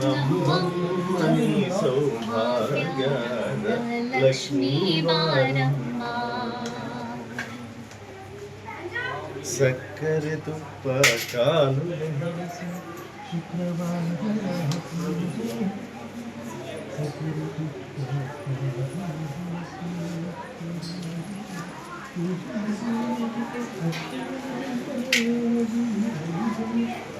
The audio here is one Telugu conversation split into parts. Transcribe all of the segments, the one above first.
ನಮ್ಮಮ್ಮಿ ಸೌಭಾಗ್ಯದ ಲಕ್ಷ್ಮೀ ಬಾರಮ್ಮ ಸಕ್ಕರೆ ತುಪ್ಪ ಕಾಲು Thank you.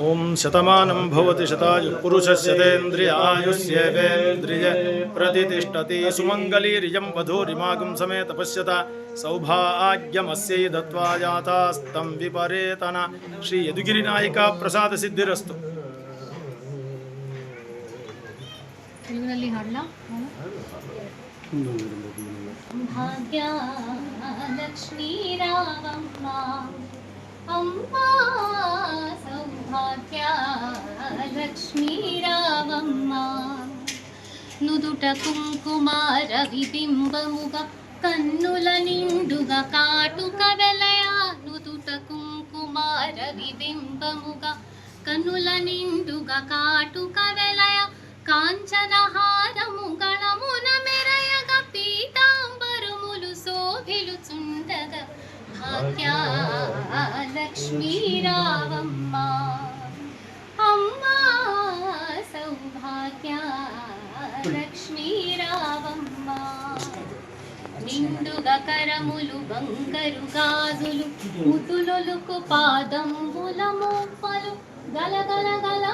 ಓಂ ಶತಮಾನ ಶತಾಯುಪುರುಷಸ್ಯತೇಂದ್ರಿಯಾಯುಷ್ಯವೇಂದ್ರಿಯ ಪ್ರತಿಷ್ಠತಿ ಸುಮಂಗಲೀರಿಯಂ ವಧೂರಿಮಾಗಂ ಸಮೇ ತಪಶ್ಯತ ಸೌಭಾಗ್ಯಮಸ್ಯೈ ದತ್ವಾ ಯಾತಾಸ್ತಂ ವಿಪರೇತನ ಶ್ರೀ ಯದುಗಿರಿ ನಾಯಕ ಪ್ರಸಾದ ಸಿದ್ಧಿರಸ್ತು ಭಾಗ್ಯ లక్ష్మీ రావమ్మ అమ్మా సౌభాగ్య లక్ష్మీ రావమ్మ నుదుట కుంకుమార విబింబముగా కన్నుల నిండుగా కాటుక వెలయా. నుదుట కుంకుమార విబింబముగా కనుల నిండుగా కాటుక వెలయ. కాంచనహార భాగ్య లక్ష్మీ అమ్మా సౌభాగ్య లక్ష్మీ నిండుగా కరములు బంగారు గాజులు ముతులొలుకు పాదంబుల మోపలు గలగల గల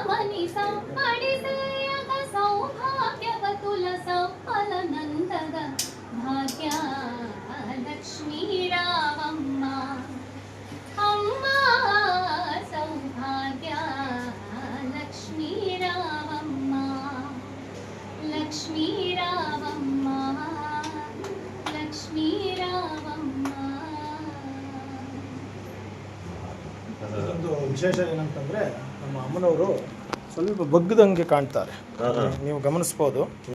ಒಂದು ವಿಶೇಷ ಏನಂತಂದ್ರೆ ನಮ್ಮ ಅಮ್ಮನವರು ಸ್ವಲ್ಪ ಬಗ್ಗದಂಗೆ ಕಾಣ್ತಾರೆ. ನೀವು ಗಮನಿಸ್ಬೋದು.